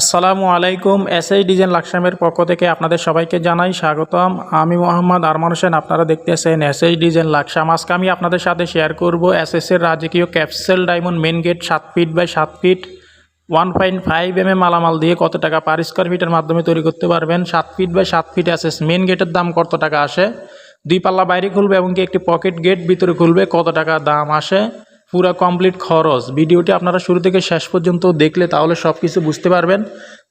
আসসালামু আলাইকুম এস এই ডিজাইন লাকসামের পক্ষ থেকে আপনাদের সবাইকে জানাই স্বাগতম। আমি মোহাম্মদ আরমান হোসেন, আপনারা দেখতেছেন এস এই ডিজাইন লাকসাম। আজকে আমি আপনাদের সাথে শেয়ার করব এস এস এর রাজকীয় ক্যাপসেল ডায়মন্ড মেন গেট সাত ফিট বাই সাত feet one point five M এ মালামাল দিয়ে কত টাকা পার স্কোয়ার ফিটের মাধ্যমে তৈরি করতে পারবেন। সাত ফিট বাই সাত ফিট এস এস মেন গেটের দাম কত টাকা আসে? দুই পাল্লা বাইরে খুলবে এবং কি একটি পকেট গেট ভিতরে খুলবে, কত টাকা দাম আসে? পুরো কমপ্লিট খরচ। ভিডিওটি আপনারা শুরু থেকে শেষ পর্যন্ত দেখলে তাহলে সব কিছু বুঝতে পারবেন।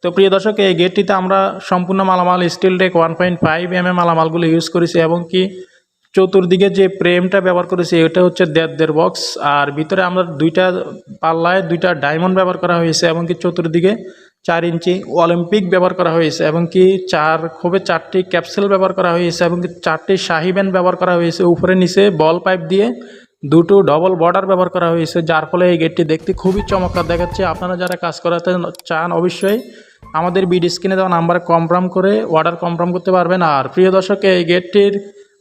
তো প্রিয় দর্শক, এই গেটটিতে আমরা সম্পূর্ণ মালামাল steel tech one point five M M মালামালগুলো use করেছি এবং কি চতুর্দিকে যে প্রেমটা ব্যবহার করেছি, এটা হচ্ছে দেড় দেড় বক্স আর ভিতরে আমরা দুইটা পাল্লায় দুইটা ডায়মন্ড ব্যবহার করা হয়েছে এবং কি চতুর্দিকে চার ইঞ্চি অলিম্পিক ব্যবহার করা হয়েছে এবং কি চার খুবই চারটি ক্যাপসুল ব্যবহার করা হয়েছে এবং চারটি শাহি ব্যবহার করা হয়েছে। উপরে, নিচে বল পাইপ দিয়ে দুটো ডবল বর্ডার ব্যবহার করা হয়েছে, যার ফলে এই গেটটি দেখতে খুবই চমৎকার দেখাচ্ছে। আপনারা যারা কাজ করাতে চান অবশ্যই আমাদের বিড স্ক্রিনে দেওয়া নাম্বার কনফার্ম করে অর্ডার কনফার্ম করতে পারবেন। আর প্রিয় দর্শক, এই গেটটির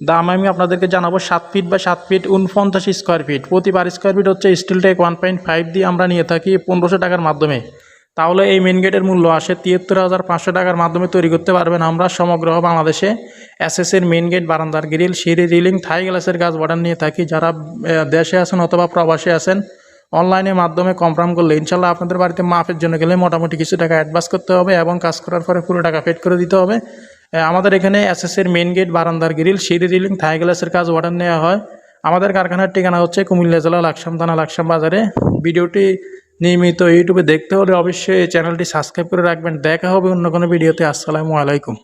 দাম আমি আপনাদেরকে জানাব সাত ফিট বা সাত ফিট উনপঞ্চাশ স্কোয়ার ফিট প্রতিবার স্কোয়ার ফিট হচ্ছে steel tech one point five দিয়ে আমরা নিয়ে থাকি পনেরোশো টাকার মাধ্যমে। তাহলে এই মেন গেটের মূল্য আসে তিয়াত্তর হাজার পাঁচশো টাকার মাধ্যমে তৈরি করতে পারবেন আমরা সমগ্র বাংলাদেশে এসএসের মেন গেট বারান্দার গ্রিল সিঁড়ি রিলিং থাই গ্লাসের গাছ বর্ডার নিয়ে থাকি। যারা দেশে আছেন অথবা প্রবাসে আছেন অনলাইনের মাধ্যমে কনফার্ম করলে ইনশাল্লাহ আপনাদের বাড়িতে মাপের জন্য গেলে মোটামুটি কিছু টাকা অ্যাডভান্স করতে হবে এবং কাজ করার পরে পুরো টাকা পেড করে দিতে হবে। আমাদের এখানে এসএসের মেন গেট বারান্দার গ্রিল সিঁড়ি রিলিং থাই গ্লাসের কাজ অর্ডার নেওয়া হয়। আমাদের কারখানার ঠিকানা হচ্ছে কুমিল্লা জেলা, লাকসাম থানা, লাকসাম বাজারে। ভিডিওটি নিয়মিত ইউটিউবে দেখতে হলে অবশ্যই চ্যানেলটি সাবস্ক্রাইব করে রাখবেন। দেখা হবে অন্য কোনো ভিডিওতে। আসসালামু আলাইকুম।